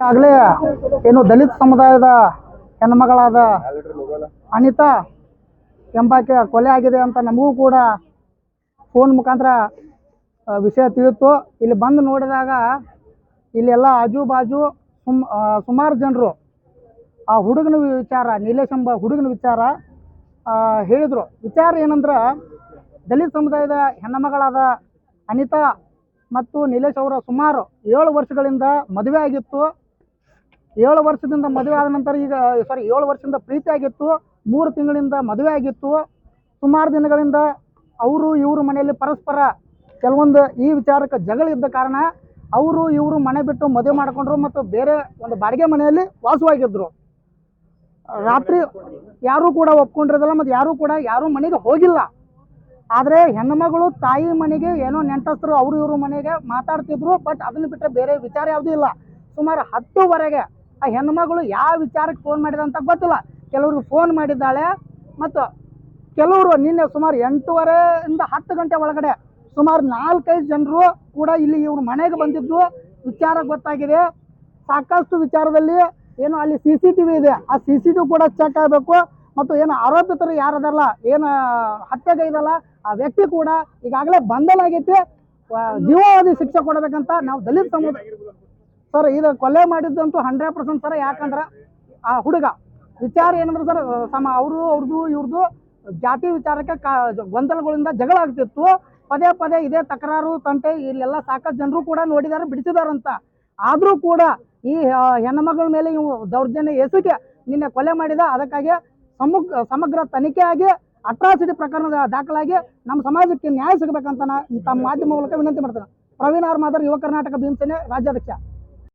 ಆಗಲೇ ಏನು ದಲಿತ ಸಮುದಾಯದ ಹೆಣ್ಮಗಳಾದ ಅನಿತಾ ಎಂಬಾಕೆ ಕೊಲೆ ಆಗಿದೆ ಅಂತ ನಮಗೂ ಕೂಡ ಫೋನ್ ಮುಖಾಂತರ ವಿಷಯ ತಿಳಿತು. ಇಲ್ಲಿ ಬಂದು ನೋಡಿದಾಗ ಇಲ್ಲೆಲ್ಲ ಆಜು ಬಾಜು ಸುಮ್ ಸುಮಾರು ಜನರು, ಆ ಹುಡುಗನ ವಿಚಾರ, ನೀಲೇಶ್ ಎಂಬ ಹುಡುಗನ ವಿಚಾರ ಹೇಳಿದ್ರು. ವಿಚಾರ ಏನಂದ್ರೆ, ದಲಿತ ಸಮುದಾಯದ ಹೆಣ್ಣಮಗಳಾದ ಅನಿತಾ ಮತ್ತು ನೀಲೇಶ್ ಅವರ ಸುಮಾರು ಏಳು ವರ್ಷಗಳಿಂದ ಮದುವೆ ಆಗಿತ್ತು. ಏಳು ವರ್ಷದಿಂದ ಮದುವೆ ಆದ ನಂತರ ಈಗ ಸಾರಿ ಏಳು ವರ್ಷದಿಂದ ಪ್ರೀತಿ ಆಗಿತ್ತು, ಮೂರು ತಿಂಗಳಿಂದ ಮದುವೆ ಆಗಿತ್ತು. ಸುಮಾರು ದಿನಗಳಿಂದ ಅವರು ಇವರು ಮನೆಯಲ್ಲಿ ಪರಸ್ಪರ ಕೆಲವೊಂದು ಈ ವಿಚಾರಕ್ಕೆ ಜಗಳ ಇದ್ದ ಕಾರಣ ಅವರು ಇವರು ಮನೆ ಬಿಟ್ಟು ಮದುವೆ ಮಾಡಿಕೊಂಡ್ರು ಮತ್ತು ಬೇರೆ ಒಂದು ಬಾಡಿಗೆ ಮನೆಯಲ್ಲಿ ವಾಸವಾಗಿದ್ದರು ರಾತ್ರಿ ಯಾರೂ ಕೂಡ ಒಪ್ಕೊಂಡಿರೋದಿಲ್ಲ ಮತ್ತು ಯಾರೂ ಕೂಡ ಯಾರೂ ಮನೆಗೆ ಹೋಗಿಲ್ಲ. ಆದರೆ ಹೆಣ್ಣುಮಗಳು ತಾಯಿ ಮನೆಗೆ ಏನೋ ನೆಂಟಸ್ತರು ಅವರು ಇವರು ಮನೆಗೆ ಮಾತಾಡ್ತಿದ್ರು, ಬಟ್ ಅದನ್ನು ಬಿಟ್ಟರೆ ಬೇರೆ ವಿಚಾರ ಯಾವುದೂ ಇಲ್ಲ. ಸುಮಾರು ಹತ್ತುವರೆಗೆ ಆ ಹೆಣ್ಮಗಳು ಯಾವ ವಿಚಾರಕ್ಕೆ ಫೋನ್ ಮಾಡಿದ ಅಂತ ಗೊತ್ತಿಲ್ಲ. ಕೆಲವ್ರಿಗೆ ಫೋನ್ ಮಾಡಿದ್ದಾಳೆ ಮತ್ತು ಕೆಲವರು ನಿನ್ನೆ ಸುಮಾರು ಎಂಟೂವರೆಯಿಂದ ಹತ್ತು ಗಂಟೆ ಒಳಗಡೆ ಸುಮಾರು ನಾಲ್ಕೈದು ಜನರು ಕೂಡ ಇಲ್ಲಿ ಇವ್ರ ಮನೆಗೆ ಬಂದಿದ್ದು. ವಿಚಾರ ಗೊತ್ತಾಗಿದೆ. ಸಾಕಷ್ಟು ವಿಚಾರದಲ್ಲಿ ಏನು ಅಲ್ಲಿ ಸಿ ಸಿ ಟಿ ವಿ ಇದೆ. ಆ ಸಿ ಸಿ ಟಿ ಕೂಡ ಚೆಕ್ ಆಗಬೇಕು. ಮತ್ತು ಏನು ಆರೋಪಿತರು ಯಾರದಲ್ಲ, ಏನು ಹತ್ಯೆಗೈದಲ್ಲ, ಆ ವ್ಯಕ್ತಿ ಕೂಡ ಈಗಾಗಲೇ ಬಂಧನ ಆಗೈತಿ. ಜೀವಾವಧಿ ಶಿಕ್ಷೆ ಕೊಡಬೇಕಂತ ನಾವು ದಲಿತ ಸಮುದಾಯ ಸರ್ ಇದು ಕೊಲೆ ಮಾಡಿದ್ದಂತೂ ಹಂಡ್ರೆಡ್ ಪರ್ಸೆಂಟ್ ಸರ್ ಯಾಕಂದ್ರೆ ಆ ಹುಡುಗ. ವಿಚಾರ ಏನಂದ್ರೆ ಸರ್ ಸಮ ಅವರು ಅವ್ರದ್ದು ಇವ್ರದ್ದು ಜಾತಿ ವಿಚಾರಕ್ಕೆ ಕಾ ಗೊಂದಲಗಳಿಂದ ಜಗಳ ಆಗ್ತಿತ್ತು. ಪದೇ ಪದೇ ಇದೇ ತಕರಾರು ತಂಟೆ ಇಲ್ಲೆಲ್ಲ ಸಾಕಷ್ಟು ಜನರು ಕೂಡ ನೋಡಿದಾರೆ ಬಿಡಿಸಿದಾರಂತ. ಆದರೂ ಕೂಡ ಈ ಆ, ಹೆಣ್ಣುಮಗಳ ಮೇಲೆ ಇವು ದೌರ್ಜನ್ಯ ಎಸಗಿ ನಿನ್ನೆ ಕೊಲೆ ಮಾಡಿದ ಅದಕ್ಕಾಗಿ ಸಮಗ್ರ ಸಮಗ್ರ ತನಿಖೆ ಆಗಿ ಅಟ್ರಾಸಿಟಿ ಪ್ರಕರಣದ ದಾಖಲಾಗಿ ನಮ್ಮ ಸಮಾಜಕ್ಕೆ ನ್ಯಾಯ ಸಿಗಬೇಕಂತ ನಾ ತಮ್ಮ ಮಾಧ್ಯಮ ಮೂಲಕ ವಿನಂತಿ ಮಾಡ್ತೇನೆ. ಪ್ರವೀಣ್ ಆರ್ ಮಾದರ್ ಯುವ ಕರ್ನಾಟಕ ಭೀಮಸೇನೆ ರಾಜ್ಯಾಧ್ಯಕ್ಷ.